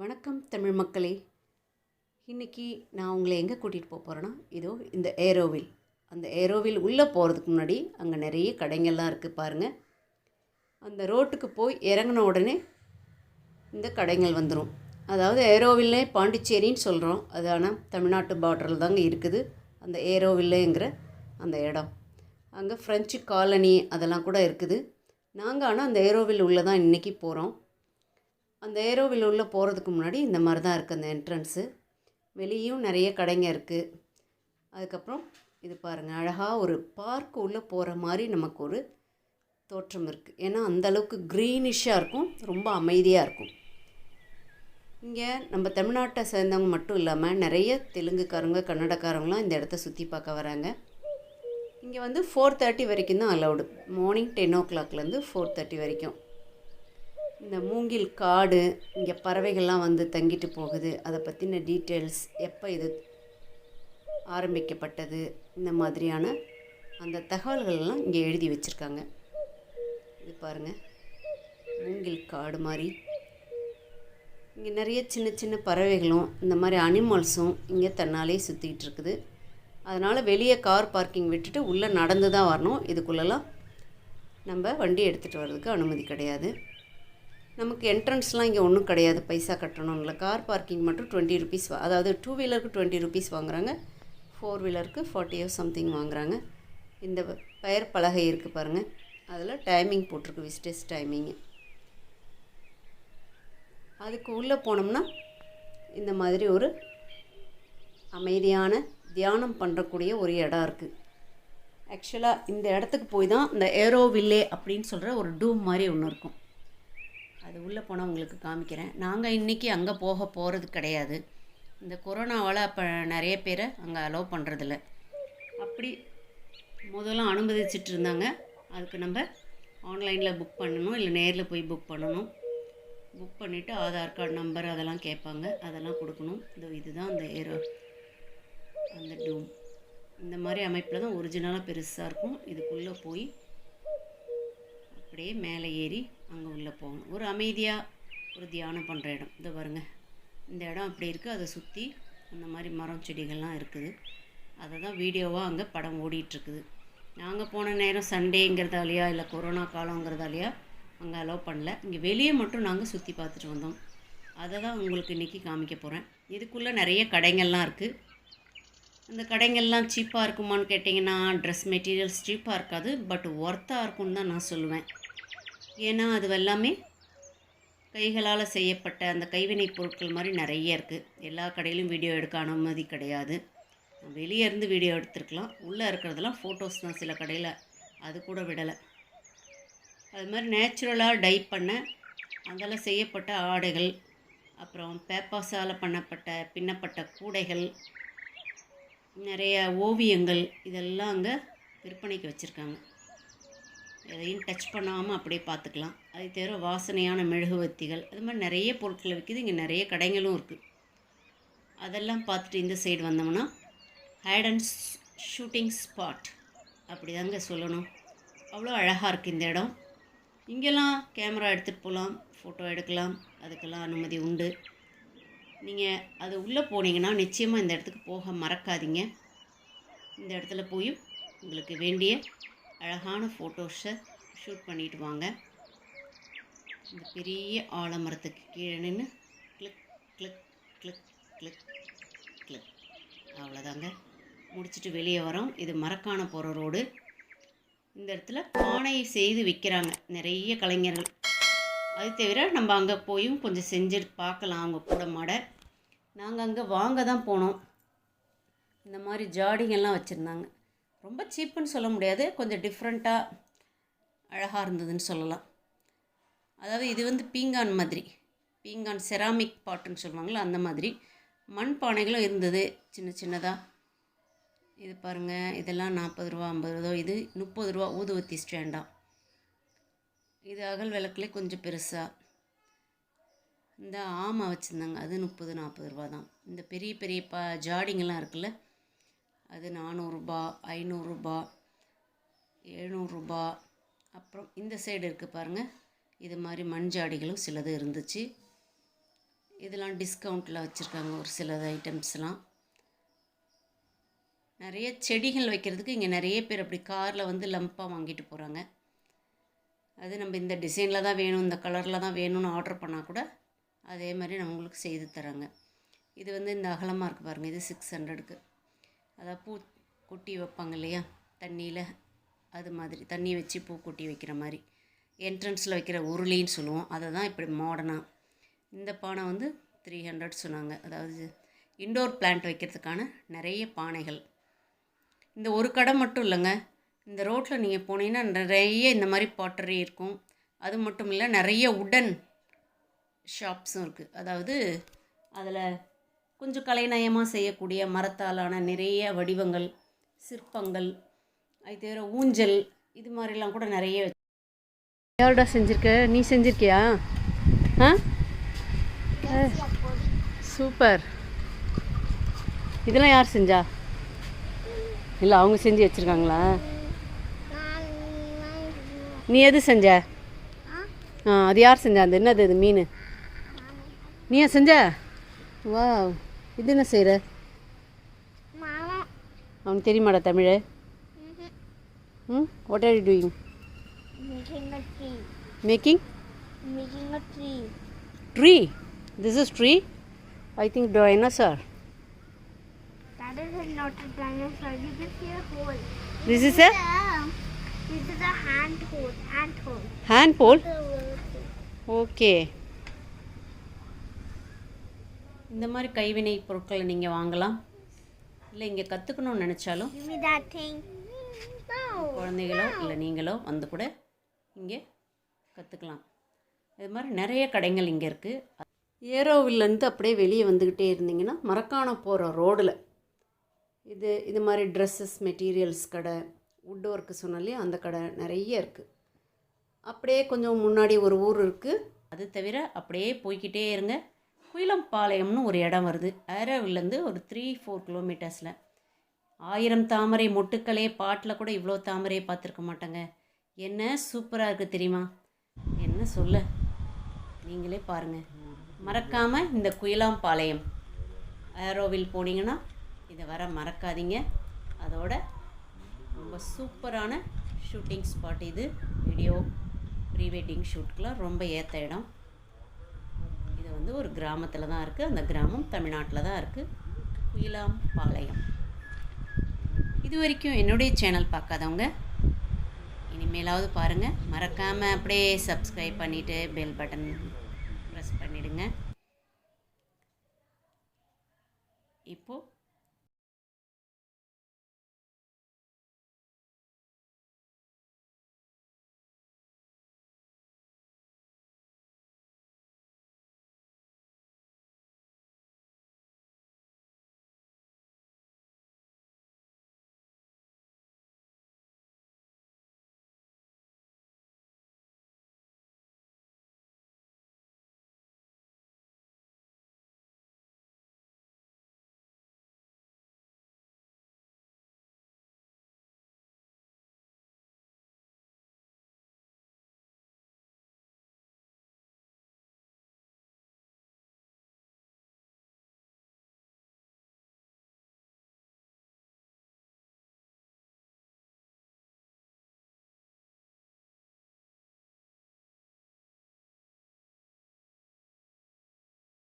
வணக்கம் தமிழ் மக்களே. இன்றைக்கி நான் உங்களை எங்கே கூட்டிகிட்டு போக போகிறேன்னா இதோ இந்த ஏரோவில். அந்த ஏரோவில் உள்ளே போகிறதுக்கு முன்னாடி அங்கே நிறைய கடைங்கள்லாம் இருக்குது பாருங்கள் அந்த ரோட்டுக்கு போய் இறங்கின உடனே இந்த கடைகள் வந்துடும் அதாவது ஏரோவில்லே பாண்டிச்சேரின்னு சொல்கிறோம் அது ஆனால் தமிழ்நாட்டு பார்டரில் தாங்க இருக்குது. அந்த ஏரோவில்லேங்கிற அந்த இடம். அங்கே ஃப்ரெஞ்சு காலனி அதெல்லாம் கூட இருக்குது. நாங்கள் ஆனால் அந்த ஏரோவில் உள்ளே தான் இன்றைக்கி போகிறோம் அந்த ஏரோவில் உள்ளே போகிறதுக்கு முன்னாடி இந்த மாதிரி தான் இருக்குது அந்த என்ட்ரன்ஸு வெளியும் நிறைய கடைங்க இருக்குது அதுக்கப்புறம் இது பாருங்கள் அழகாக ஒரு பார்க் உள்ளே போகிற மாதிரி நமக்கு ஒரு தோற்றம் இருக்குது ஏன்னா அந்தளவுக்கு க்ரீனிஷாக இருக்கும் ரொம்ப அமைதியாக இருக்கும். இங்கே நம்ம தமிழ்நாட்டை சேர்ந்தவங்க மட்டும் இல்லாமல் நிறைய தெலுங்குக்காரங்க கன்னடக்காரங்களாம் இந்த இடத்த சுற்றி பார்க்க வராங்க. இங்கே வந்து ஃபோர் தேர்ட்டி வரைக்கும் தான் அலௌடு மார்னிங் டென் ஓ கிளாக்லேருந்து ஃபோர் தேர்ட்டி வரைக்கும். இந்த மூங்கில் காடு இங்கே பறவைகள்லாம் வந்து தங்கிட்டு போகுது. அதை பற்றின டீட்டெயில்ஸ் எப்போ இது ஆரம்பிக்கப்பட்டது இந்த மாதிரியான அந்த தகவல்கள்லாம் இங்கே எழுதி வச்சுருக்காங்க. இது பாருங்கள் மூங்கில் காடு மாதிரி இங்கே நிறைய சின்ன சின்ன பறவைகளும் இந்த மாதிரி அனிமல்ஸும் இங்கே தன்னாலே சுற்றிக்கிட்டு இருக்குது. அதனால் வெளியே கார் பார்க்கிங் விட்டுட்டு உள்ளே நடந்து தான் வரணும். இதுக்குள்ளெல்லாம் நம்ம வண்டி எடுத்துகிட்டு வர்றதுக்கு அனுமதி கிடையாது. நமக்கு என்ட்ரன்ஸ்லாம் இங்கே ஒன்றும் கிடையாது. பைசா கட்டணும் இல்லை கார் பார்க்கிங் மட்டும் டுவெண்ட்டி ருபீஸ் அதாவது டூ வீலருக்கு டுவெண்ட்டி ருபீஸ் வாங்குறாங்க. ஃபோர் வீலருக்கு ஃபார்ட்டி ஓ சம்திங் வாங்குறாங்க. இந்த பெயர் பலகை இருக்குது பாருங்கள் அதில் டைமிங் போட்டிருக்கு. விசிட்டர்ஸ் டைமிங்கு அதுக்கு உள்ளே போனோம்னா இந்த மாதிரி ஒரு அமைதியான தியானம் பண்ணுறக்கூடிய ஒரு இடம் இருக்குது ஆக்சுவலாக இந்த இடத்துக்கு போய் தான் இந்த ஏரோ வில்லே அப்படின்னு சொல்கிற ஒரு டூம் மாதிரி ஒன்று இருக்கும். அது உள்ளே போனால் உங்களுக்கு காமிக்கிறேன். நாங்கள் இன்றைக்கி அங்கே போக போகிறது கிடையாது. இந்த கொரோனாவால் அப்போ நிறைய பேரை அங்கே அலோவ் பண்ணுறதில்ல அப்படி முதல்ல அனுமதிச்சிட்டு இருந்தாங்க. அதுக்கு நம்ம ஆன்லைனில் புக் பண்ணணும் இல்லை நேரில் போய் புக் பண்ணணும். புக் பண்ணிவிட்டு ஆதார் கார்டு நம்பர் அதெல்லாம் கேட்பாங்க. அதெல்லாம் கொடுக்கணும். இந்த இதுதான் அந்த ஏரோ அந்த டூம் இந்த மாதிரி அமைப்பில் தான் ஒரிஜினலாக பெருசாக இருக்கும். இதுக்குள்ளே போய் அப்படியே மேலே ஏறி அங்கே உள்ளே போகணும். ஒரு அமைதியாக ஒரு தியானம் பண்ணுற இடம். இதை பாருங்கள் இந்த இடம் அப்படி இருக்குது அதை சுற்றி அந்த மாதிரி மரம் செடிகள்லாம் இருக்குது. அதை தான் வீடியோவாக அங்கே படம் ஓடிட்டுருக்குது. நாங்கள் போன நேரம் சண்டேங்கிறதாலையா இல்லை கொரோனா காலங்கிறதாலையா அங்கே அலோவ் பண்ணல. இங்கே வெளியே மட்டும் நாங்கள் சுற்றி பார்த்துட்டு வந்தோம். அதை தான் உங்களுக்கு இன்றைக்கி காமிக்க போகிறேன் இதுக்குள்ளே நிறைய கடைங்கள்லாம் இருக்குது அந்த கடைங்கள்லாம் சீப்பாக இருக்குமான்னு கேட்டிங்கன்னா ட்ரெஸ் மெட்டீரியல்ஸ் சீப்பாக இருக்காது பட் ஒர்த்தாக இருக்கும்னு தான் நான் சொல்லுவேன். ஏன்னா அது எல்லாமே கைகளால் செய்யப்பட்ட அந்த கைவினைப் பொருட்கள் மாதிரி நிறைய இருக்குது எல்லா கடையிலும் வீடியோ எடுக்க அனுமதி கிடையாது. வெளியே இருந்து வீடியோ எடுத்துருக்கலாம். உள்ளே இருக்கிறதெல்லாம் ஃபோட்டோஸ் தான் சில கடையில். அது கூட விடலை. அது மாதிரி நேச்சுரலாக டை பண்ண அதில் செய்யப்பட்ட ஆடைகள் அப்புறம் பேப்பாஸால் பண்ணப்பட்ட பின்னப்பட்ட கூடைகள் நிறைய ஓவியங்கள் இதெல்லாம் அங்கே விற்பனைக்கு வச்சுருக்காங்க. எதையும் டச் பண்ணாமல் அப்படியே பார்த்துக்கலாம். அதே தவிர வாசனையான மெழுகுவத்திகள் அது மாதிரி நிறைய பொருட்கள் விற்கிது இங்கே நிறைய கடைகளும் இருக்குது அதெல்லாம் பார்த்துட்டு இந்த சைடு வந்தோம்னா ஹைட் அண்ட் ஷூட்டிங் ஸ்பாட் அப்படி தாங்க சொல்லணும். அவ்வளோ அழகாக இருக்குது இந்த இடம். இங்கெல்லாம் கேமரா எடுத்துகிட்டு போகலாம் ஃபோட்டோ எடுக்கலாம். அதுக்கெல்லாம் அனுமதி உண்டு. நீங்கள் அது உள்ளே போனீங்கன்னா நிச்சயமாக இந்த இடத்துக்கு போக மறக்காதீங்க. இந்த இடத்துல போய் உங்களுக்கு வேண்டிய அழகான ஃபோட்டோஸை ஷூட் பண்ணிட்டு வாங்க. இந்த பெரிய ஆலமரத்துக்கு கீழே நின்று click click click click click. அவ்வளோதாங்க. முடிச்சுட்டு வெளியே வரோம். இது மரக்கான போகிற ரோடு. இந்த இடத்துல பானை செய்து விற்கிறாங்க. நிறைய கலைஞர்கள். அது தவிர நம்ம அங்கே போயும் கொஞ்சம் செஞ்சு பார்க்கலாம். அவங்க கூட மாட. நாங்கள் அங்கே வாங்க தான் போனோம். இந்த மாதிரி ஜாடிங்கெல்லாம் வச்சுருந்தாங்க. ரொம்ப சீப்புன்னு சொல்ல முடியாது. கொஞ்சம் டிஃப்ரெண்ட்டாக அழகாக இருந்ததுன்னு சொல்லலாம். அதாவது இது வந்து பீங்கான் மாதிரி. பீங்கான் செராமிக் பாட்டுன்னு சொல்லுவாங்களே அந்த மாதிரி. மண் பானைகளும் இருந்தது சின்ன சின்னதாக இது பாருங்கள் இதெல்லாம் நாற்பது ரூபா ஐம்பது ரூபா இது முப்பது ரூபா ஊதுவத்தி ஸ்டாண்டா இது அகல் விளக்குலேயே கொஞ்சம் பெருசாக இந்த ஆமை வச்சுருந்தாங்க அது முப்பது நாற்பது ரூபா தான். இந்த பெரிய பெரிய ப ஜாடிங்கெல்லாம் இருக்குல்ல அது நானூறுரூபா ஐநூறுரூபா எழுநூறுரூபா அப்புறம் இந்த சைடு இருக்குது பாருங்கள் இது மாதிரி மண் ஜாடிகளும் சிலது இருந்துச்சு. இதெல்லாம் டிஸ்கவுண்ட்டில் வச்சுருக்காங்க ஒரு சில ஐட்டம்ஸ்லாம் நிறைய செடிகள் வைக்கிறதுக்கு இங்கே நிறைய பேர் அப்படி காரில் வந்து லம்பாக வாங்கிட்டு போகிறாங்க அது நம்ம இந்த டிசைனில் தான் வேணும் இந்த கலரில் தான் வேணும்னு ஆர்டர் பண்ணால் கூட அதே மாதிரி நம்மளுக்கு செய்து தராங்க. இது வந்து இந்த அகலமாக இருக்குது பாருங்கள் இது சிக்ஸ் ஹண்ட்ரடுக்கு அதாவது பூ குட்டி வைப்பாங்க இல்லையா? தண்ணியில் அது மாதிரி. தண்ணி வச்சு பூ குட்டி வைக்கிற மாதிரி. என்ட்ரன்ஸில் வைக்கிற உருளின்னு சொல்லுவோம். அதை தான் இப்படி மாடர்னாக இந்த பானை வந்து த்ரீ ஹண்ட்ரட் சொன்னாங்க. அதாவது இண்டோர் பிளான்ட் வைக்கிறதுக்கான நிறைய பானைகள். இந்த ஒரு கடை மட்டும் இல்லைங்க. இந்த ரோட்டில் நீங்கள் போனீங்கன்னா நிறைய இந்த மாதிரி பாட்டரி இருக்கும். அது மட்டும் இல்லை நிறைய உடன் ஷாப்ஸும் இருக்குது அதாவது அதில் கொஞ்சம் கலைநயமாக செய்யக்கூடிய மரத்தாலான நிறைய வடிவங்கள் சிற்பங்கள் அது தவிர ஊஞ்சல் இது மாதிரிலாம் கூட நிறைய வச்சு யாருடா செஞ்சுருக்க? நீ செஞ்சுருக்கியா? ஆ? சூப்பர். இதெல்லாம் யார் செஞ்சா? இல்லை அவங்க செஞ்சு வச்சுருக்காங்களா? நீ எது செஞ்ச? ஆ அது யார் செஞ்சா? அது என்னது அது மீன்? நீயா செஞ்ச? வா இது என்ன செய்யற மாமா அவன் தெரியுமாடா தமிழ ம் what are you doing making a tree. Making making a tree. Tree? This is tree? I think dinosaur. That is not a dinosaur. You just see a hole. This is a? this is a hand hole hand hole. Hand hole. Okay. இந்த மாதிரி கைவினை பொருட்களை நீங்கள் வாங்கலாம். இல்லை இங்கே கற்றுக்கணும்னு நினச்சாலும். குழந்தைகளோ இல்லை நீங்களோ வந்து கூட இங்கே கற்றுக்கலாம் இது மாதிரி நிறைய கடைகள் இங்கே இருக்குது ஏரோவில்லேருந்து அப்படியே வெளியே வந்துக்கிட்டே இருந்தீங்கன்னா மரக்காண போகிற ரோடில் இது இது மாதிரி ட்ரெஸ்ஸஸ் மெட்டீரியல்ஸ் கடை வுட் ஒர்க்கு சொன்னாலே அந்த கடை நிறைய இருக்குது அப்படியே கொஞ்சம் முன்னாடி ஒரு ஊர் இருக்குது அது தவிர அப்படியே போய்க்கிட்டே இருங்க. குயிலம்பாளையம்னு ஒரு இடம் வருது. அரவிலேருந்து ஒரு த்ரீ ஃபோர் கிலோமீட்டர்ஸில் ஆயிரம் தாமரை மொட்டுக்களே பாட்டில் கூட இவ்வளோ தாமரையை பார்த்துருக்க மாட்டாங்க. என்ன சூப்பராக இருக்குது தெரியுமா? என்ன சொல்ல? நீங்களே பாருங்கள் மறக்காமல் இந்த குயிலாம்பாளையம் ஏரோவில் போனீங்கன்னா இதை வர மறக்காதீங்க. அதோட ரொம்ப சூப்பரான ஷூட்டிங் ஸ்பாட் இது. வீடியோ ப்ரீ வெட்டிங் ஷூட்க்கெலாம் ரொம்ப ஏற்ற இடம். வந்து ஒரு கிராமத்தில் தான் இருக்குது அந்த கிராமம் தமிழ்நாட்டில் தான் இருக்குது குயிலாம் பாளையம். இது வரைக்கும் என்னுடைய சேனல் பார்க்காதவங்க இனிமேலாவது பாருங்கள் மறக்காமல் அப்படியே சப்ஸ்கிரைப் பண்ணிவிட்டு பெல் பட்டன் ப்ரெஸ் பண்ணிவிடுங்க இப்போது